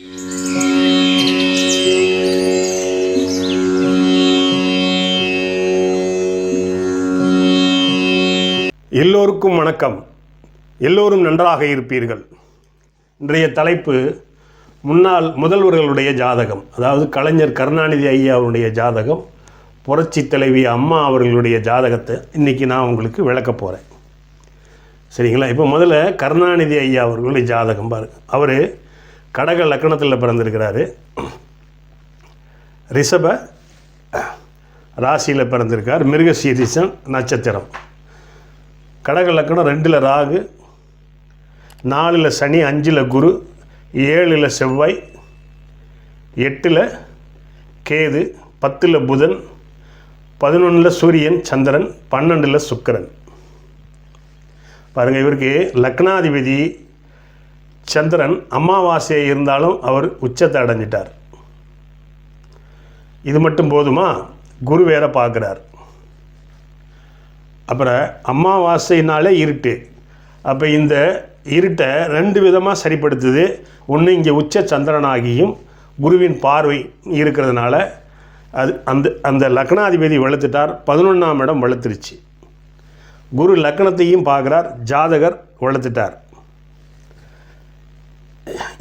எல்லோருக்கும் வணக்கம். எல்லோரும் நன்றாக இருப்பீர்கள். இன்றைய தலைப்பு முன்னாள் முதல்வர்களுடைய ஜாதகம் அதாவது கலைஞர் கருணாநிதி ஐயாவுடைய ஜாதகம் புரட்சி தலைவி அம்மா அவர்களுடைய ஜாதகத்தை இன்றைக்கி நான் உங்களுக்கு விளக்க போகிறேன் சரிங்களா? இப்போ முதல்ல கருணாநிதி ஐயா அவர்களுடைய ஜாதகம் பாருங்கள் அவர் கடக லக்கணத்தில் பிறந்திருக்கிறாரு. ரிஷப ராசியில் பிறந்திருக்கார். மிருகசீரிசன் நட்சத்திரம். கடக லக்கணம் ரெண்டில் ராகு நாலில் சனி அஞ்சில் குரு ஏழில் செவ்வாய் எட்டில் கேது பத்தில் புதன் பதினொன்றில் சூரியன் சந்திரன் பன்னெண்டில் சுக்கரன். பாருங்கள் இவருக்கு லக்னாதிபதி சந்திரன் அமாவாசையை இருந்தாலும் அவர் உச்சத்தை அடைஞ்சிட்டார். இது மட்டும் போதுமா? குரு வேற பார்க்குறார். அப்புறம் அமாவாசைனாலே இருட்டு. அப்போ இந்த இருட்டை ரெண்டு விதமாக சரிப்படுத்துது. ஒன்று இங்கே உச்ச சந்திரனாகியும் குருவின் பார்வை இருக்கிறதுனால அது அந்த அந்த லக்னாதிபதி வளர்த்துட்டார். பதினொன்றாம் இடம் வளர்த்துருச்சு. குரு லக்னத்தையும் பார்க்குறார். ஜாதகர் வளர்த்துட்டார்.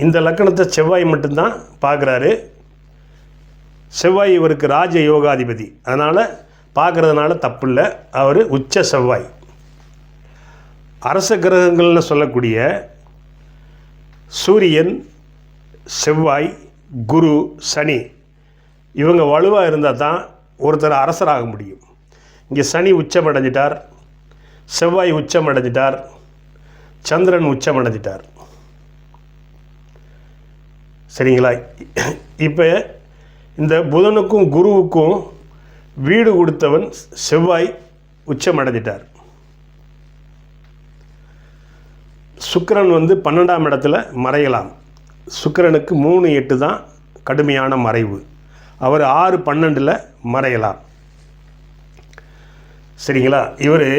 இந்த லக்கணத்தை செவ்வாய் மட்டும்தான் பார்க்குறாரு. செவ்வாய் இவருக்கு ராஜ யோகாதிபதி. அதனால் பார்க்குறதுனால தப்பு இல்லை அவர் உச்ச செவ்வாய். அரச கிரகங்கள்னு சொல்லக்கூடிய சூரியன் செவ்வாய் குரு சனி இவங்க வலுவாக இருந்தால் தான் ஒருத்தர் அரசராக முடியும். இங்கே சனி உச்சம் அடைஞ்சிட்டார் செவ்வாய் உச்சம் அடைஞ்சிட்டார் சந்திரன் உச்சம் அடைஞ்சிட்டார் சரிங்களா? இப்போ இந்த புதனுக்கும் குருவுக்கும் வீடு கொடுத்தவன் செவ்வாய் உச்சமடைஞ்சிட்டார். சுக்கரன் சுக்கிரன் வந்து பன்னெண்டாம் இடத்துல மறையலாம். சுக்கிரனுக்கு மூணு எட்டு தான் கடுமையான மறைவு. அவர் ஆறு பன்னெண்டில் மறையலாம். சரிங்களா? இவர்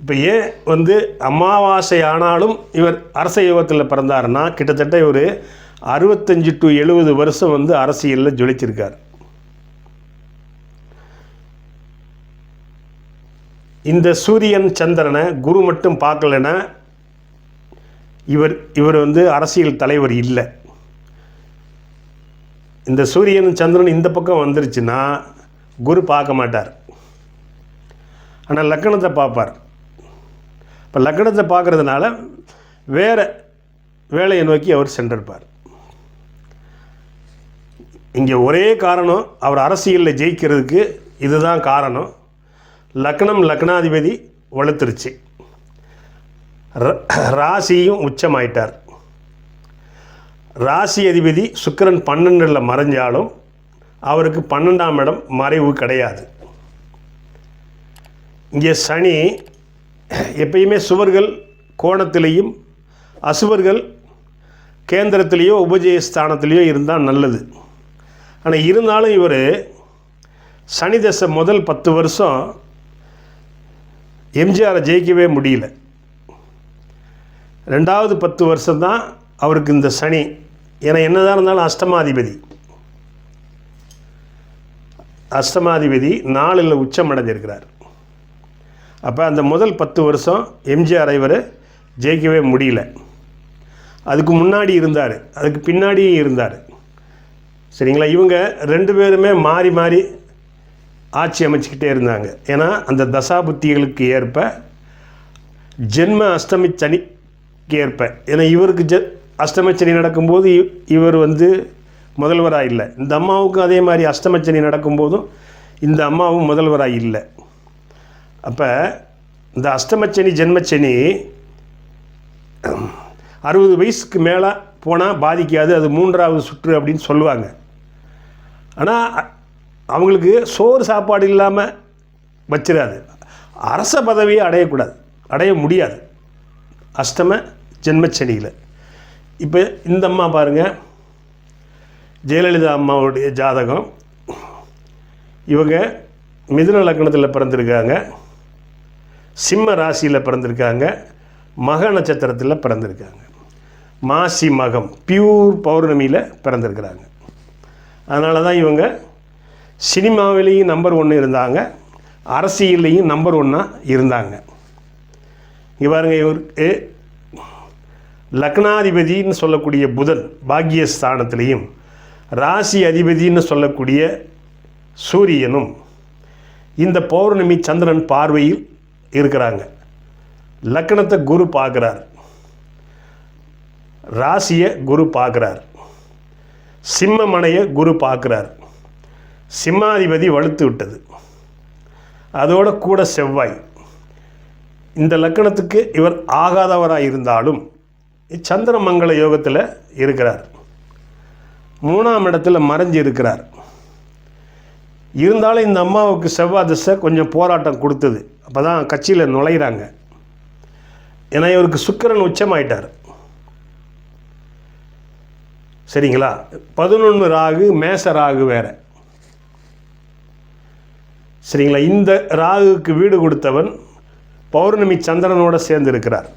இப்போ ஏன் வந்து அமாவாசை ஆனாலும் இவர் அரச யோகத்தில் பிறந்தாருன்னா கிட்டத்தட்ட இவர் அறுபத்தஞ்சு டு எழுபது வருஷம் வந்து அரசியலில் ஜொலிச்சிருக்கார். இந்த சூரியன் சந்திரனை குரு மட்டும் பார்க்கலன்னா இவர் இவர் வந்து அரசியல் தலைவர் இல்லை. இந்த சூரியன் சந்திரன் இந்த பக்கம் வந்துருச்சுன்னா குரு பார்க்க மாட்டார். ஆனால் லக்கணத்தை பார்ப்பார். இப்போ லக்கணத்தை பார்க்குறதுனால வேறு வேலையை நோக்கி அவர் சென்றிருப்பார். இங்கே ஒரே காரணம் அவர் அரசியலில் ஜெயிக்கிறதுக்கு இதுதான் காரணம். லக்னம் லக்னாதிபதி வலுத்துருச்சு. ர- ராசியும் உச்சமாயிட்டார். ராசி அதிபதி சுக்கிரன் பன்னெண்டில் மறைஞ்சாலும் அவருக்கு பன்னெண்டாம் இடம் மறைவு கிடையாது. இங்கே சனி எப்பயுமே சுவர்கள் கோணத்திலையும் அசுவர்கள் கேந்திரத்திலேயோ உபஜய ஸ்தானத்திலேயோ இருந்தால் நல்லது. ஆனால் இருந்தாலும் இவர் சனி தசை முதல் பத்து வருஷம் எம்ஜிஆரை ஜெயிக்கவே முடியல. ரெண்டாவது பத்து வருஷம்தான் அவருக்கு இந்த சனி. ஏன்னா என்னதான் இருந்தாலும் அஷ்டமாதிபதி. அஷ்டமாதிபதி நாளில் உச்சம் அடைஞ்சிருக்கிறார். அப்போ அந்த முதல் பத்து வருஷம் எம்ஜிஆர் இவர் ஜெயிக்கவே முடியல. அதுக்கு முன்னாடி இருந்தார். அதுக்கு பின்னாடியும் இருந்தார். சரிங்களா? இவங்க ரெண்டு பேருமே மாறி மாறி ஆட்சி அமைச்சிக்கிட்டே இருந்தாங்க. ஏன்னா அந்த தசாபுத்திகளுக்கு ஏற்ப ஜென்ம அஷ்டமி சனிக்கு ஏற்ப ஏன்னா இவருக்கு ஜ அஷ்டமச்சனி நடக்கும்போது இவர் வந்து முதல்வராக இல்லை. இந்த அம்மாவுக்கும் அதே மாதிரி அஷ்டமச்சனி நடக்கும்போதும் இந்த அம்மாவும் முதல்வராக இல்லை. அப்போ இந்த அஷ்டமச்சனி ஜென்மச்சனி அறுபது வயசுக்கு மேலே போனால் பாதிக்காது அது மூன்றாவது சுற்று அப்படின்னு சொல்லுவாங்க. ஆனால் அவங்களுக்கு சோறு சாப்பாடு இல்லாமல் வச்சிடாது அரச பதவியை அடையக்கூடாது. அடைய முடியாது. அஷ்டம ஜென்மச்சனியில் இப்போ இந்த அம்மா பாருங்கள் ஜெயலலிதா அம்மாவுடைய ஜாதகம். இவங்க மிதுன லக்னத்தில் பிறந்திருக்காங்க. சிம்ம ராசியில் பிறந்திருக்காங்க. மக நட்சத்திரத்தில் பிறந்திருக்காங்க. மாசி மகம் பியூர் பௌர்ணமியில் பிறந்திருக்கிறாங்க. அதனால தான் இவங்க சினிமாவிலேயும் நம்பர் ஒன்று இருந்தாங்க. அரசியல்லையும் நம்பர் ஒன்னாக இருந்தாங்க. இங்கே பாருங்கள் இவருக்கு லக்னாதிபதின்னு சொல்லக்கூடிய புதன் பாக்கியஸ்தானத்திலையும் ராசி அதிபதின்னு சொல்லக்கூடிய சூரியனும் இந்த பௌர்ணமி சந்திரன் பார்வையில் இருக்கிறாங்க. லக்னத்தை குரு பார்க்குறார். ராசியை குரு பார்க்குறார். சிம்மமனையை குரு பார்க்குறார். சிம்மாதிபதி வலுத்து விட்டது. அதோட கூட செவ்வாய். இந்த லக்கணத்துக்கு இவர் ஆகாதவராக இருந்தாலும் சந்திரமங்கல யோகத்தில் இருக்கிறார். மூணாம் இடத்துல மறைஞ்சு இருக்கிறார். இருந்தாலும் இந்த அம்மாவுக்கு செவ்வாய் திசை கொஞ்சம் போராட்டம் கொடுத்தது. அப்போ தான் கட்சியில் நுழையிறாங்க. ஏன்னா இவருக்கு சுக்கிரன் உச்சமாயிட்டார். சரிங்களா? பதினொன்று ராகு மேச ராகு வேற. சரிங்களா? இந்த ராகுக்கு வீடு கொடுத்தவன் பௌர்ணமி சந்திரனோட சேர்ந்து இருக்கிறார்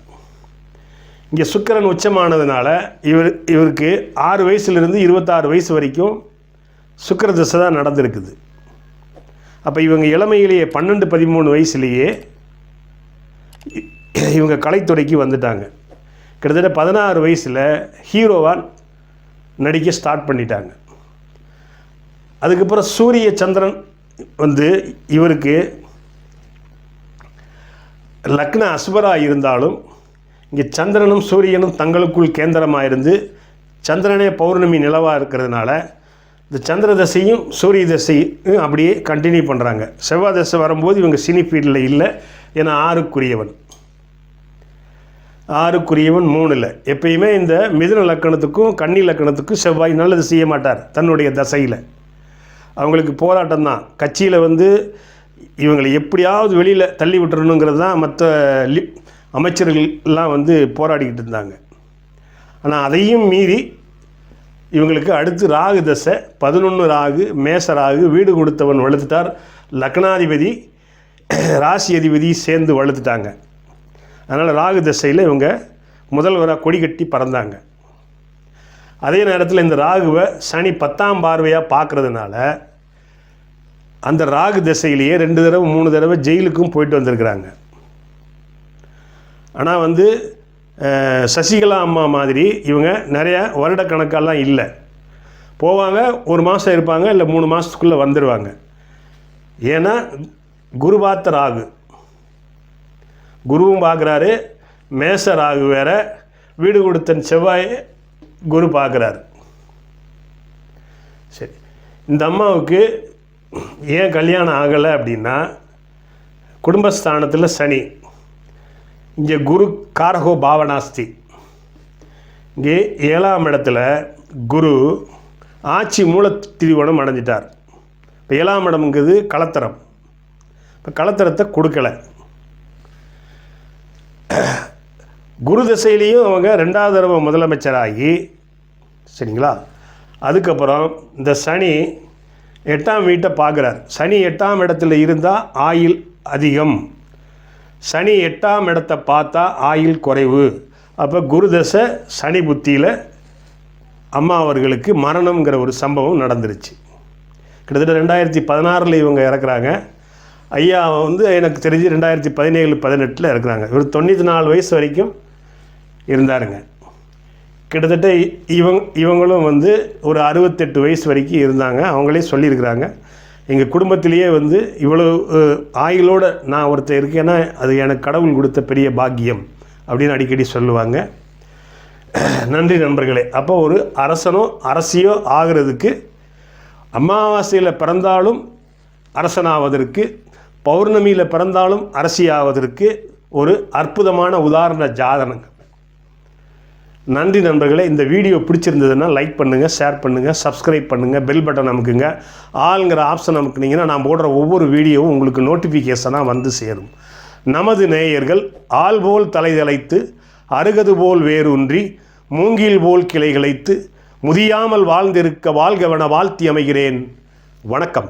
இங்கே சுக்கிரன் உச்சமானதுனால இவர் இவருக்கு ஆறு வயசுலேருந்து இருபத்தாறு வயசு வரைக்கும் சுக்கர திசை தான் நடந்திருக்குது. அப்போ இவங்க இளமையிலேயே பன்னெண்டு பதிமூணு வயசுலேயே இவங்க கலைத்துறைக்கு வந்துட்டாங்க. கிட்டத்தட்ட பதினாறு வயசில் ஹீரோவான் நடிக்க ஸ்டார்ட் பண்ணிட்டாங்க. அதுக்கப்புறம் சூரிய சந்திரன் வந்து இவருக்கு லக்ன அஸ்வராக இருந்தாலும் இங்கே சந்திரனும் சூரியனும் தங்களுக்குள் கேந்திரமாக இருந்து சந்திரனே பௌர்ணமி நிலவாக இருக்கிறதுனால இந்த சந்திர தசையும் சூரிய தசையும் அப்படியே கண்டினியூ பண்ணுறாங்க செவ்வாய் தசை வரும்போது இவங்க சினி ஃபீல்டில் இல்லை. ஏன்னா ஆறுக்குரியவன். ஆறுக்குரியவன் மூணில். எப்பயுமே இந்த மிதுன லக்கணத்துக்கும் கன்னி லக்கணத்துக்கும் செவ்வாய் நல்லது செய்ய மாட்டார். தன்னுடைய தசையில். அவங்களுக்கு போராட்டம் தான். கட்சியில் வந்து இவங்களை எப்படியாவது வெளியில் தள்ளி விட்டுறணுங்கிறது தான் மற்ற லி அமைச்சர்கள்லாம் வந்து போராடிக்கிட்டு இருந்தாங்க. ஆனால் அதையும் மீறி இவங்களுக்கு அடுத்து ராகு தசை பதினொன்று ராகு மேச ராகு வீடு கொடுத்தவன் வளர்த்துட்டார். லக்னாதிபதி ராசி அதிபதி சேர்ந்து வளர்த்துட்டாங்க. அதனால் ராகு திசையில் இவங்க முதல்வராக கொடி கட்டி பறந்தாங்க. அதே நேரத்தில் இந்த ராகுவை சனி பத்தாம் பார்வையாக பார்க்கறதுனால அந்த ராகு திசையிலேயே ரெண்டு தடவை மூணு தடவை ஜெயிலுக்கும் போயிட்டு வந்திருக்கிறாங்க. ஆனால் வந்து சசிகலா அம்மா மாதிரி இவங்க நிறையா வருடக்கணக்கெல்லாம் இல்லை. போவாங்க ஒரு மாதம் இருப்பாங்க இல்லை மூணு மாதத்துக்குள்ளே வந்துடுவாங்க ஏன்னா குருபாத்த ராகு. குருவும் பார்க்குறாரு. மேச ராகு வேற. வீடு கொடுத்தன் செவ்வாய் குரு பார்க்குறாரு. சரி. இந்த அம்மாவுக்கு ஏன் கல்யாணம் ஆகலை அப்படின்னா குடும்பஸ்தானத்தில் சனி. இங்கே குரு காரகோ பாவனாஸ்தி. இங்கே ஏழாம் இடத்துல குரு ஆட்சி மூல திரிவனம் அடைஞ்சிட்டார். இப்போ ஏழாம் இடம்ங்கிறது கலத்தரம். இப்போ கலத்தரத்தை கொடுக்கல. குரு திசையிலையும் அவங்க ரெண்டாவது தடவை முதலமைச்சராகி சரிங்களா? அதுக்கப்புறம் இந்த சனி எட்டாம் வீட்டை பார்க்குறார். சனி எட்டாம் இடத்துல இருந்தால் ஆயில் அதிகம். சனி எட்டாம் இடத்தை பார்த்தா ஆயில் குறைவு. அப்போ குரு தசை சனி புத்தியில் அம்மா அவர்களுக்கு மரணம்ங்கிற ஒரு சம்பவம் நடந்துருச்சு. கிட்டத்தட்ட ரெண்டாயிரத்தி பதினாறில் இவங்க இறக்குறாங்க. ஐயா வந்து எனக்கு தெரிஞ்சு ரெண்டாயிரத்தி பதினேழு பதினெட்டில் இருக்கிறாங்க. இவர் தொண்ணூற்றி நாலு வயசு வரைக்கும் இருந்தாருங்க. கிட்டத்தட்ட இ- இவங்களும் வந்து ஒரு அறுபத்தெட்டு வயசு வரைக்கும் இருந்தாங்க. அவங்களே சொல்லியிருக்கிறாங்க. எங்கள் குடும்பத்திலேயே வந்து இவ்வளோ ஆயுளோடு நான் ஒருத்தர் இருக்கேன்னா அது எனக்கு கடவுள் கொடுத்த பெரிய பாக்கியம் அப்படின்னு அடிக்கடி சொல்லுவாங்க. நன்றி நண்பர்களே. அப்போ ஒரு அரசனோ அரசியோ ஆகிறதுக்கு அமாவாசையில் பிறந்தாலும் அரசனாவதற்கு பௌர்ணமியில் பிறந்தாலும் அரசியாவதற்கு ஒரு அற்புதமான உதாரண ஜாதனங்க நன்றி நண்பர்களே இந்த வீடியோ பிடிச்சிருந்ததுன்னா லைக் பண்ணுங்கள் ஷேர் பண்ணுங்கள் சப்ஸ்கிரைப் பண்ணுங்கள் பெல் பட்டன் அமுக்குங்க. ஆளுங்கிற ஆப்ஷன் அமுக்குனீங்கன்னா நான் போடுற ஒவ்வொரு வீடியோவும் உங்களுக்கு நோட்டிஃபிகேஷனாக வந்து சேரும். நமது நேயர்கள் ஆள் போல் தலைதலைத்து அருகது போல் வேரூன்றி மூங்கில் போல் கிளைகளைத்து முதியாமல் வாழ்ந்திருக்க வாழ்கவன வாழ்த்தி அமைகிறேன். வணக்கம்.